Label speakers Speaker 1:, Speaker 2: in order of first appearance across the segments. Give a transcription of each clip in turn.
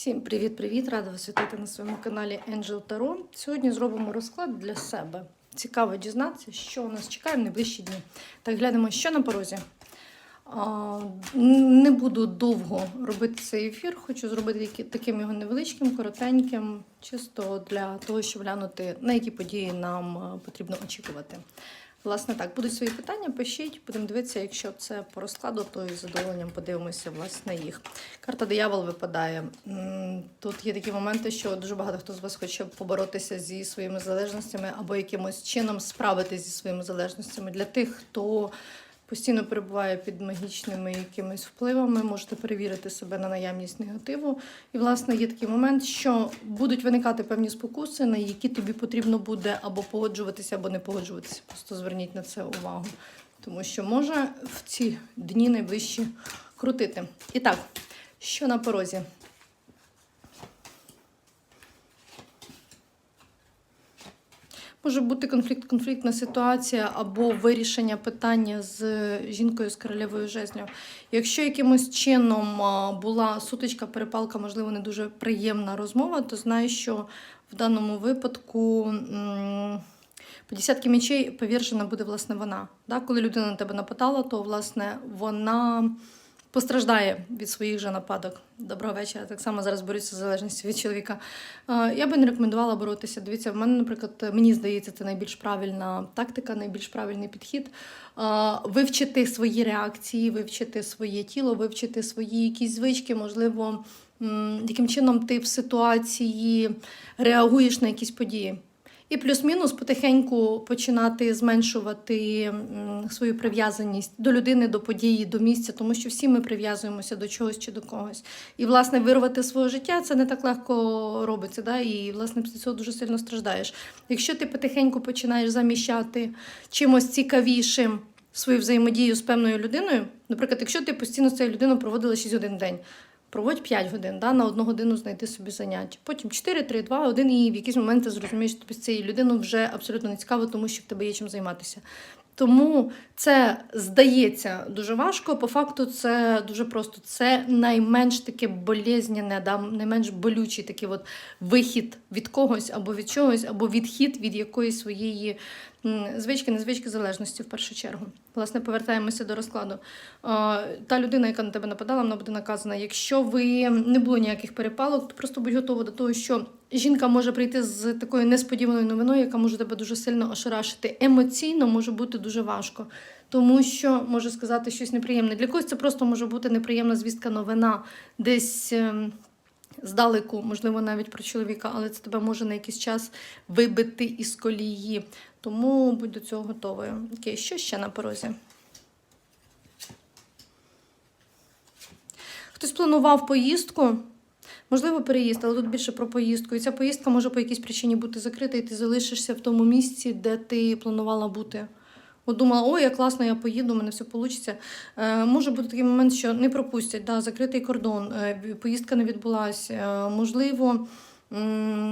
Speaker 1: Всім привіт-привіт! Рада вас вітати на своєму каналі Angel Tarot. Сьогодні зробимо розклад для себе. Цікаво дізнатися, що нас чекає в найближчі дні. Так, глянемо, що на порозі. Не буду довго робити цей ефір, хочу зробити таким його невеличким, коротеньким, чисто для того, щоб глянути, на які події нам потрібно очікувати. Власне, так, будуть свої питання, пишіть, будемо дивитися, якщо це по розкладу, то із задоволенням подивимося власне їх. Карта диявол випадає. Тут є такі моменти, що дуже багато хто з вас хоче поборотися зі своїми залежностями або якимось чином справитися зі своїми залежностями. Для тих, хто постійно перебуває під магічними якимись впливами, можете перевірити себе на наявність негативу. І, власне, є такий момент, що будуть виникати певні спокуси, на які тобі потрібно буде або погоджуватися, або не погоджуватися. Просто зверніть на це увагу. Тому що може в ці дні найближчі крутити. І так, що на порозі? Може бути конфлікт, конфліктна ситуація або вирішення питання з жінкою з королевою жезлів. Якщо якимось чином була сутичка, перепалка, можливо, не дуже приємна розмова, то знаю, що в даному випадку по десятки мечей повержена буде власне вона. Да? Коли людина на тебе нападала, то власне вона постраждає від своїх же нападок. Доброго вечора. Так само зараз борюся з залежністю від чоловіка. Я би не рекомендувала боротися. Дивіться, в мене, наприклад, мені здається, це найбільш правильна тактика, найбільш правильний підхід. Вивчити свої реакції, вивчити своє тіло, вивчити свої якісь звички, можливо, яким чином ти в ситуації реагуєш на якісь події. І плюс-мінус потихеньку починати зменшувати свою прив'язаність до людини, до події, до місця, тому що всі ми прив'язуємося до чогось чи до когось. І, власне, вирвати своє життя це не так легко робиться. Да? І, власне, після цього дуже сильно страждаєш. Якщо ти потихеньку починаєш заміщати чимось цікавішим свою взаємодію з певною людиною, наприклад, якщо ти постійно з цією людиною проводила 6 годин в день. Проводь 5 годин, да, на одну годину знайти собі заняття. Потім 4, 3, 2, 1, і в якийсь момент ти зрозумієш, що тобі з цією людиною вже абсолютно не цікаво, тому що в тебе є чим займатися. Тому це здається дуже важко. По факту, це дуже просто. Це найменш таке болезненне, да, найменш болючий такий от вихід від когось або від чогось, або відхід від якоїсь своєї звички, незвички залежності в першу чергу. Власне, повертаємося до розкладу. Та людина, яка на тебе нападала, вона буде наказана. Якщо ви не було ніяких перепалок, то просто будь готова до того, що жінка може прийти з такою несподіваною новиною, яка може тебе дуже сильно ошарашити. Емоційно може бути дуже важко, тому що може сказати щось неприємне. Для когось це просто може бути неприємна звістка, новина десь. Здалеку, можливо, навіть про чоловіка, але це тебе може на якийсь час вибити із колії. Тому будь до цього готовою. Окей, що ще на порозі? Хтось планував поїздку, можливо, переїзд, але тут більше про поїздку. І ця поїздка може по якійсь причині бути закрита, і ти залишишся в тому місці, де ти планувала бути. От думала, ой, як класно, я поїду, у мене все вийде. Може бути такий момент, що не пропустять, да, закритий кордон, е, поїздка не відбулася. Е, можливо,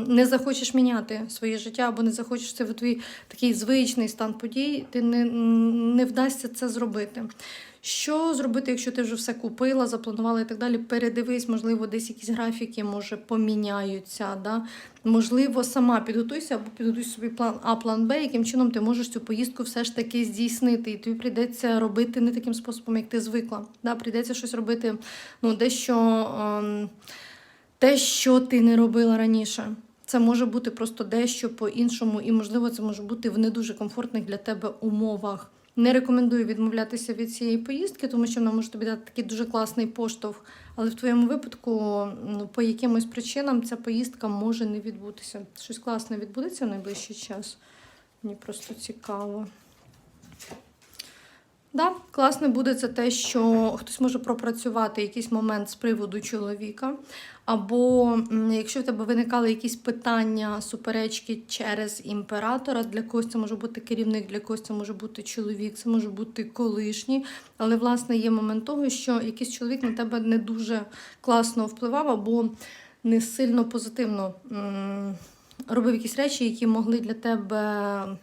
Speaker 1: не захочеш міняти своє життя, або не захочеш це в твій такий звичний стан подій, ти не, не вдасться це зробити. Що зробити, якщо ти вже все купила, запланувала і так далі? Передивись, можливо, десь якісь графіки може поміняються. Да? Можливо, сама підготуйся або підготуй собі план А, план Б, яким чином ти можеш цю поїздку все ж таки здійснити. І тобі прийдеться робити не таким способом, як ти звикла. Да? Прийдеться щось робити, ну, дещо ем, те, що ти не робила раніше. Це може бути просто дещо по-іншому, і, можливо, це може бути в не дуже комфортних для тебе умовах. Не рекомендую відмовлятися від цієї поїздки, тому що вона може тобі дати такий дуже класний поштовх. Але в твоєму випадку, ну, по якимось причинам, ця поїздка може не відбутися. Щось класне відбудеться в найближчий час. Мені просто цікаво. Да, класно буде це те, що хтось може пропрацювати якийсь момент з приводу чоловіка, або якщо в тебе виникали якісь питання, суперечки через імператора, для когось це може бути керівник, для когось це може бути чоловік, це може бути колишній. Але власне є момент того, що якийсь чоловік на тебе не дуже класно впливав, або не сильно позитивно робив якісь речі, які могли для тебе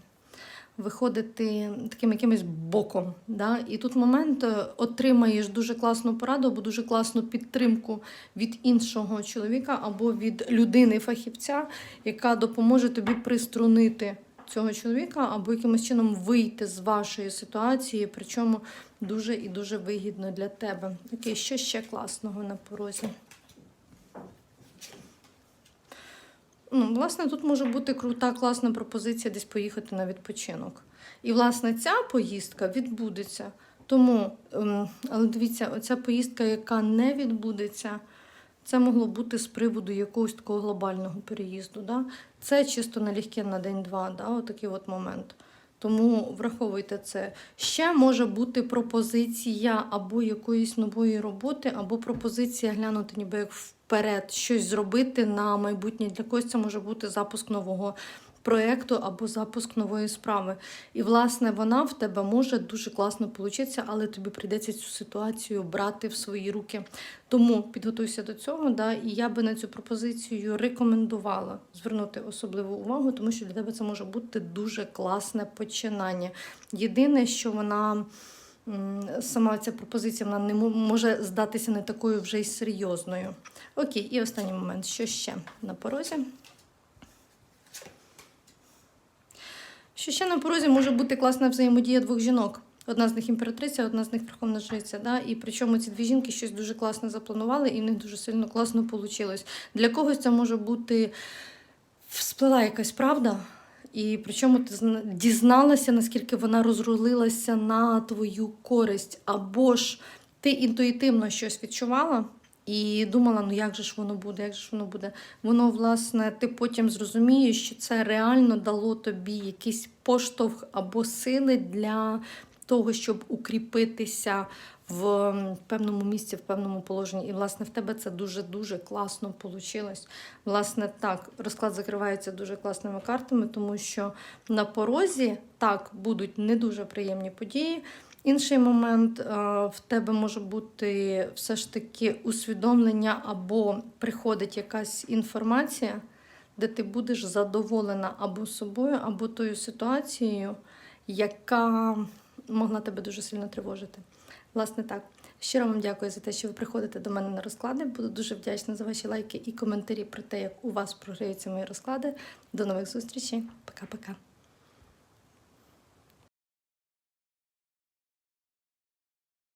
Speaker 1: виходити таким якимось боком. Да? І тут момент е, отримаєш дуже класну пораду або дуже класну підтримку від іншого чоловіка або від людини-фахівця, яка допоможе тобі приструнити цього чоловіка або якимось чином вийти з вашої ситуації, причому дуже і дуже вигідно для тебе. Окей, що ще класного на порозі? Ну, власне, тут може бути крута, класна пропозиція десь поїхати на відпочинок. І, власне, ця поїздка відбудеться. Тому, ем, але дивіться, оця поїздка, яка не відбудеться, це могло бути з приводу якогось такого глобального переїзду. Да? Це чисто налегке на день-два, да? отакий от момент. Тому враховуйте це. Ще може бути пропозиція або якоїсь нової роботи, або пропозиція глянути ніби як вперед, щось зробити на майбутнє. Для когось це може бути запуск нового проєкту або запуск нової справи. І, власне, вона в тебе може дуже класно получитися, але тобі прийдеться цю ситуацію брати в свої руки. Тому підготуйся до цього. Да, і я би на цю пропозицію рекомендувала звернути особливу увагу, тому що для тебе це може бути дуже класне починання. Єдине, що вона. Сама ця пропозиція вона не може здатися не такою вже й серйозною. Окей, і останній момент. Що ще на порозі? Що ще на порозі може бути класна взаємодія двох жінок. Одна з них імператриця, одна з них верховна жриця. Да? І причому ці дві жінки щось дуже класне запланували, і в них дуже сильно класно вийшло. Для когось це може бути всплила якась правда, і причому ти дізналася, наскільки вона розрулилася на твою користь, або ж ти інтуїтивно щось відчувала. І думала, ну як же ж воно буде, як же ж воно буде. Воно, власне, ти потім зрозумієш, що це реально дало тобі якийсь поштовх або сили для того, щоб укріпитися в певному місці, в певному положенні. І, власне, в тебе це дуже-дуже класно вийшло. Власне, так, розклад закривається дуже класними картами, тому що на порозі так будуть не дуже приємні події. Інший момент е, в тебе може бути все ж таки усвідомлення або приходить якась інформація, де ти будеш задоволена або собою, або тою ситуацією, яка могла тебе дуже сильно тривожити. Власне, так. Щиро вам дякую за те, що ви приходите до мене на розклади. Буду дуже вдячна за ваші лайки і коментарі про те, як у вас програються мої розклади. До нових зустрічей. Пока-пока.